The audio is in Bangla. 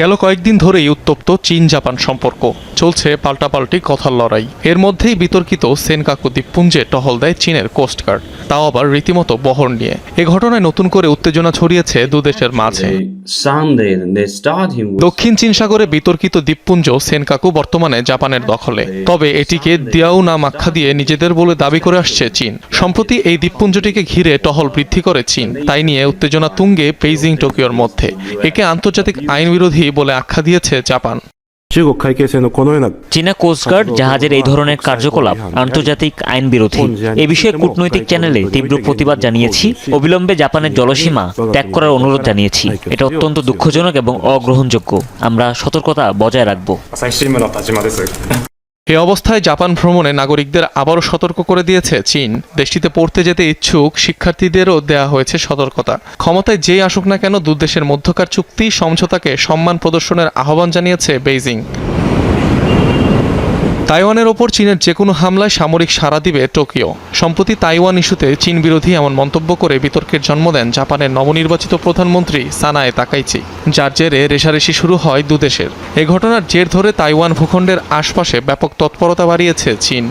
গেল কয়েকদিন ধরেই উত্তপ্ত চীন জাপান সম্পর্ক। চলছে পাল্টাপাল্টি কথার লড়াই। এর মধ্যেই বিতর্কিত সেনকাকু দ্বীপপুঞ্জে টহল দেয় চীনের কোস্টগার্ড তাও আবার রীতিমতো বহর নিয়ে। এ ঘটনায় নতুন করে উত্তেজনা ছড়িয়েছে দুদেশের মাঝে। দক্ষিণ চীন সাগরে বিতর্কিত দ্বীপপুঞ্জ সেনকাকু বর্তমানে জাপানের দখলে। তবে এটিকে দিয়াও নাম আখ্যা দিয়ে নিজেদের বলে দাবি করে আসছে চীন। সম্প্রতি এই দ্বীপপুঞ্জটিকে ঘিরে টহল বৃদ্ধি করে চীন। তাই নিয়ে উত্তেজনা তুঙ্গে বেইজিং টোকিওর মধ্যে। একে আন্তর্জাতিক আইন বিরোধী বলে আখ্যা দিয়েছে জাপান। চীনা কোস্টগার্ড জাহাজের এই ধরনের কার্যকলাপ আন্তর্জাতিক আইন বিরোধী। এ বিষয়ে কূটনৈতিক চ্যানেলে তীব্র প্রতিবাদ জানিয়েছি। অবিলম্বে জাপানের জলসীমা ত্যাগ করার অনুরোধ জানিয়েছি। এটা অত্যন্ত দুঃখজনক এবং অগ্রহণযোগ্য। আমরা সতর্কতা বজায় রাখব। এ অবস্থায় জাপান ভ্রমণে নাগরিকদের আবারও সতর্ক করে দিয়েছে চীন। দেশটিতে পড়তে যেতে ইচ্ছুক শিক্ষার্থীদেরও দেয়া হয়েছে সতর্কতা। ক্ষমতায় যেই আসুক না কেন দুদেশের মধ্যকার চুক্তি, সমঝোতাকে সম্মান প্রদর্শনের আহ্বান জানিয়েছে বেইজিং। তাইওয়ানের ওপর চীনের যে কোনো হামলায় সামরিক সাড়া দিবে টোকিও। সম্প্রতি তাইওয়ান ইস্যুতে চীন বিরোধী এমন মন্তব্য করে বিতর্কের জন্ম দেন জাপানের নবনির্বাচিত প্রধানমন্ত্রী সানায় তাকাইচি, যার জেরে রেশারেশি শুরু হয় দুদেশের এ ঘটনার জের ধরে তাইওয়ান ভূখণ্ডের আশপাশে ব্যাপক তৎপরতা বাড়িয়েছে চীন।